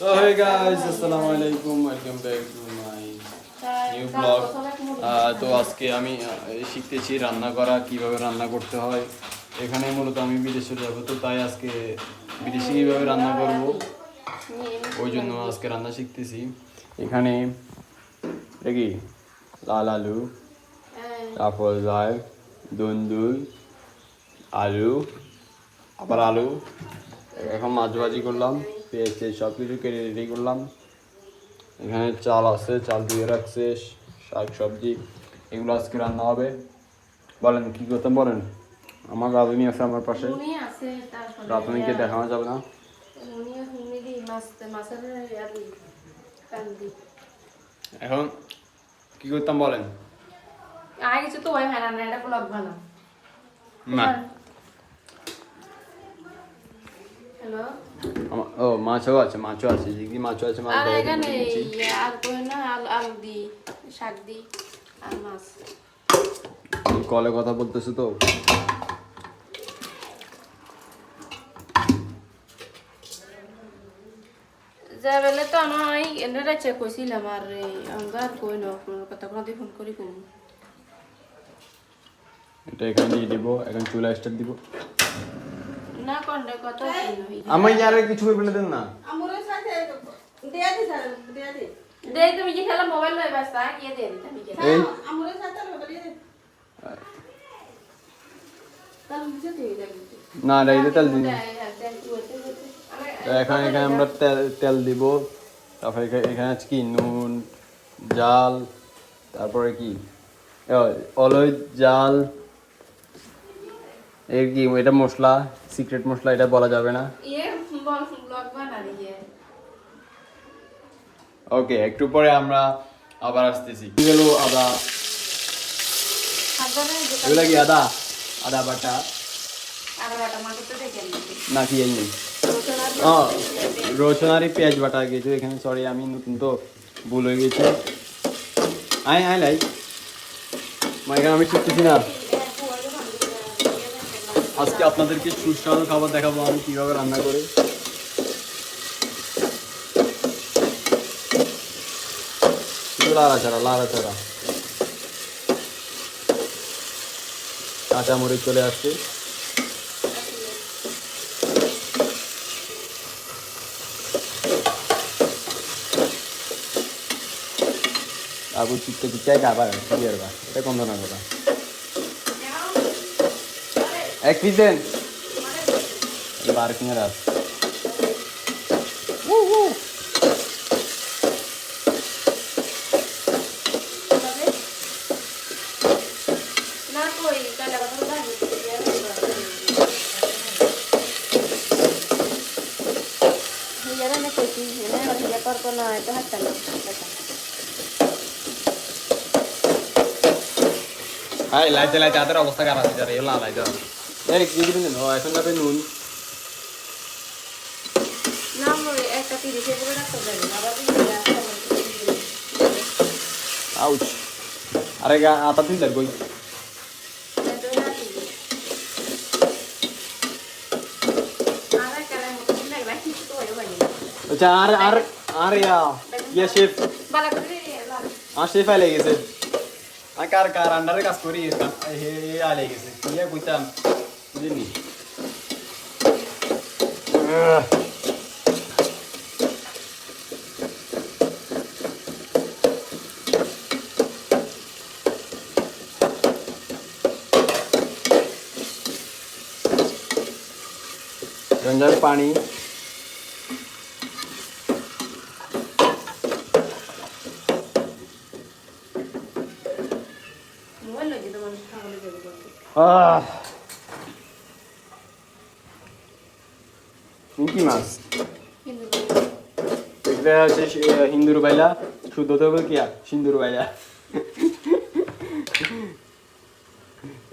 তো হে গাইস আসসালামু আলাইকুম welcome back to my new blog তো আজকে আমি আহ, শিখতেছি রান্না করা কীভাবে রান্না করতে হয়। এখানে মূলত আমি বিদেশে যাব তো তাই আজকে বিদেশে কীভাবে রান্না করব ওই জন্য আজকে রান্না শিখতেছি। এখানে কি লাল আলু তারপর যায় দুন্দুল আলু আবার আলু। এখন মাছ ভাজি করলাম। পেঁয়াজ টেয়াজ সব কিছু কেটে রেডি করলাম। এখানে চাল আছে চাল দিয়ে রাখছে শাক সবজি এগুলো আজকে রান্না হবে। বলেন কি করতাম বলেন? আমার রাঁধুনি আছে আমার পাশে। রাঁধুনিকে দেখানো যাবে না। এখন কি করতাম বলেন? আগে কিছু তো ওই না এটা ব্লগ বানাও না। হ্যালো ও মাছও আছে মাছও আছে যে মাছও আছে মাছ আর এখানে ইয়ে আর কই না আলু আলু দি শাক দি আর মাছ। কলে কথা বলতেছো তো? যা বেলে তো নয় এনে রাখছে কইছিলাম আর আমরা কই না আপনার কথা কোনো ফোন করি কোন। এটা এখানে দিয়ে দিব এখন চুলা স্টার্ট দিব। না কত আমার ইয়ারে কিছু বলে দেন না। আমরের সাথে দেয়া দি স্যার দেয়া দি। দে তুমি যে খেলা মোবাইল লই কি দে আমি সাথে দে। না তেল দিন এখন এখানে আমরা তেল তেল দিব। তারপরে এখানে আছে কি? নুন জাল তারপরে কি? অলই জাল এর কি? এটা মশলা। সিক্রেট মশলা এটা বলা যাবে না? ইয়ে ওকে একটু পরে আমরা আবার আসতেছি। কি গেল আদা? এগুলা কি আদা। আদা? বাটা? না কি এই নেই হ্যাঁ রসুনারি পেঁয়াজ বাটা গেছে এখানে সরি আমি নতুন তো ভুল হয়ে গেছে। আয় আয় লাই। মা আমি শিখতেছি না। আজকে আপনাদেরকে সুস্বাদু খাবার দেখাবো আমি কীভাবে রান্না করি। লাড়াচাড়া লাড়াচাড়া কাঁচামরিচ চলে আসছে। তারপর চিকতে চিকতে খাবার? কি আর বা? এটা কম ধরনের কথা? এক পিস দেন। বার কিনে রাখ না হিয়া এটা হাত না হাই লাইতে লাইতে হাতের অবস্থা খারাপ হয়ে যাবে এগুলো লাইতে এই কি দিবেন ও এখন যাবে নুন না দিন আউচ আরে গা আতা তুই লাগবই আচ্ছা আর আর আর ইয়া শেফ আর শেফ আইলে গেছে আর কার কার আন্ডারে কাজ করি হে হে আইলে গেছে ইয়া কইতাম বুঝলি আহ গঞ্জার পানি আহ এটা হচ্ছে হিন্দুর বাইলা শুদ্ধ তো কিয়া সিন্দুর বাইলা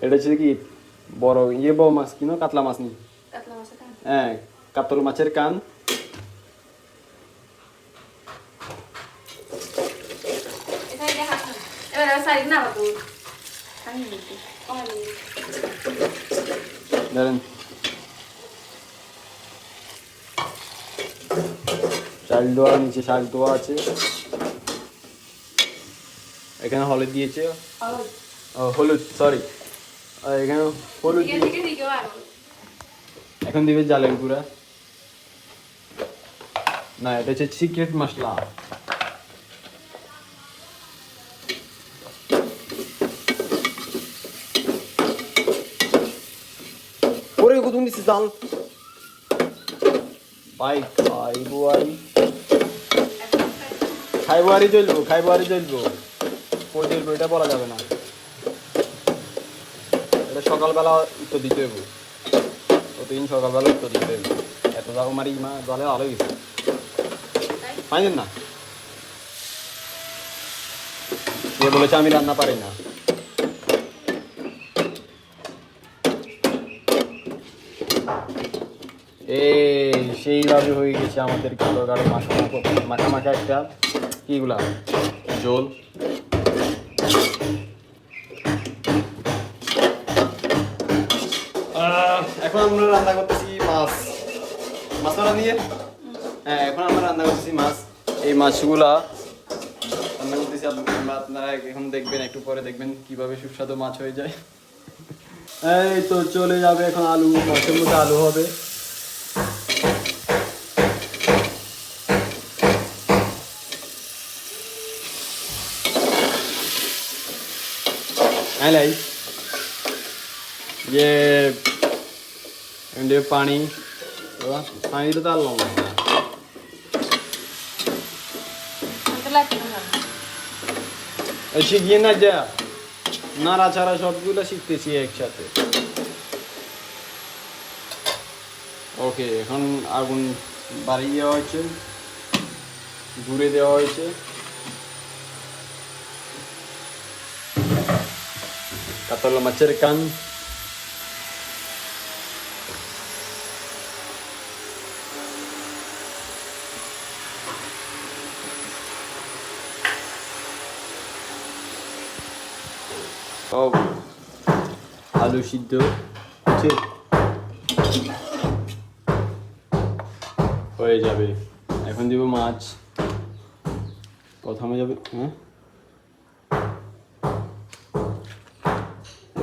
এটা হচ্ছে কি? বড় ইয়ে বড় মাছ কিনো কাতলা মাছ নি? হ্যাঁ কাতল মাছের কান। ধরেন। চাল দেওয়া নিচে শাক দেওয়া আছে। এখানে হলুদ দিয়েছে। হলুদ সরি এখানে হলুদ এখন দিবে জালের গুঁড়া। না এটা হচ্ছে সিক্রেট মশলা। ওরে কত দিচ্ছে জাল ভাই খাইবো আরি খাইবো আরি চলবো খাইবো আরি চলবো কই চলবো এটা বলা যাবে না। এটা সকালবেলা উত্তর দিতে হবে প্রতিদিন সকালবেলা উত্তর দিতে হবে এত যাও মারি, মা, জলে ভালো গেছে পাইলেন না? সে বলেছে আমি রান্না পারি না? এই, সেইভাবে হয়ে গেছে আমাদের কালো মাখা মাখা মাখা একটা কিগুলা? জোল। এখন আমরা রান্না করতেছি মাছ। মাছ নিয়ে? হ্যাঁ এখন আমরা রান্না করতেছি মাছ। এই মাছগুলা রান্না করতেছি আমরা আপনারা এখন দেখবেন একটু পরে দেখবেন কীভাবে সুস্বাদু মাছ হয়ে যায়। এই তো চলে যাবে এখন আলু মাছের মধ্যে আলু হবে। বাবা, পানিটা তো না আমাকে লাগছে না এই শিখিয়ে না যা নাড়াচাড়া সবগুলো শিখতেছি একসাথে ওকে এখন আগুন বাড়িয়ে দেওয়া হয়েছে ঘুরে দেওয়া হয়েছে কাতলা মাছের কান ও আলু সিদ্ধ হয়ে যাবে এখন দিব মাছ প্রথমে যাবে হ্যাঁ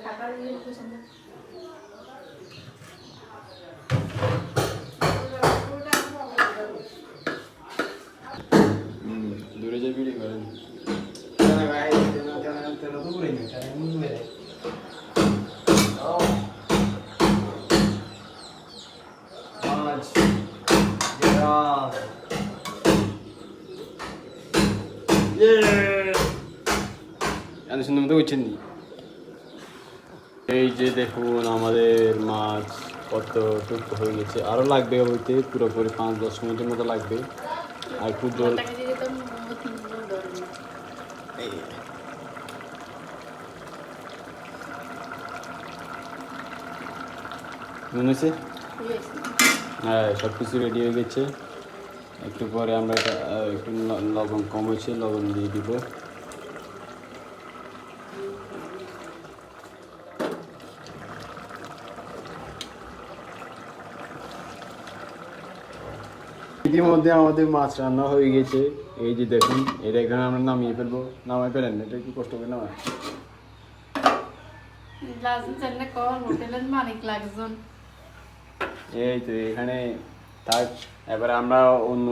দুসরা কে ঘরে নিয়ে বড়টা করবে না খালি করবে ও উফেমি খাবার দিয়ে কিছু না দূরে যে ভিডিও করেন এত সুন্দর মতো করছেন নি এই যে দেখুন আমাদের মাছ কত টুকরো হয়ে গেছে। আরও লাগবে হইতে পুরোপুরি পাঁচ দশ মিনিটের মতো লাগবে। আর একটু জল মনে হয়েছে? হ্যাঁ সব কিছু রেডি হয়ে গেছে। একটু পরে আমরা একটু লবণ কম হয়েছে লবণ দিয়ে দিব। ইতিমধ্যে আমাদের মাছ রান্না হয়ে গেছে। এই যে দেখুন এটা এখানে আমরা নামিয়ে ফেলব। নামাই ফেলেন এটা একটু কষ্ট করে নামায়। এই তো এখানে থাক এবারে আমরা অন্য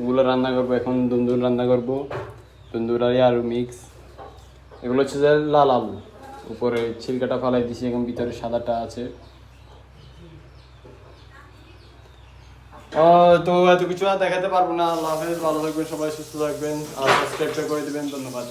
ওগুলো রান্না করব এখন তন্দুর রান্না করব। তন্দুর আর আলু মিক্স এগুলো হচ্ছে যে লাল আলু। উপরে ছিলকাটা ফালাই দিছি এখন ভিতরে সাদাটা আছে। তো এত কিছু আর দেখাতে পারব না। আল্লাহ হাফেজ, ভালো থাকবেন, সবাই সুস্থ থাকবেন। আর সাবস্ক্রাইবটা করে দেবেন, ধন্যবাদ।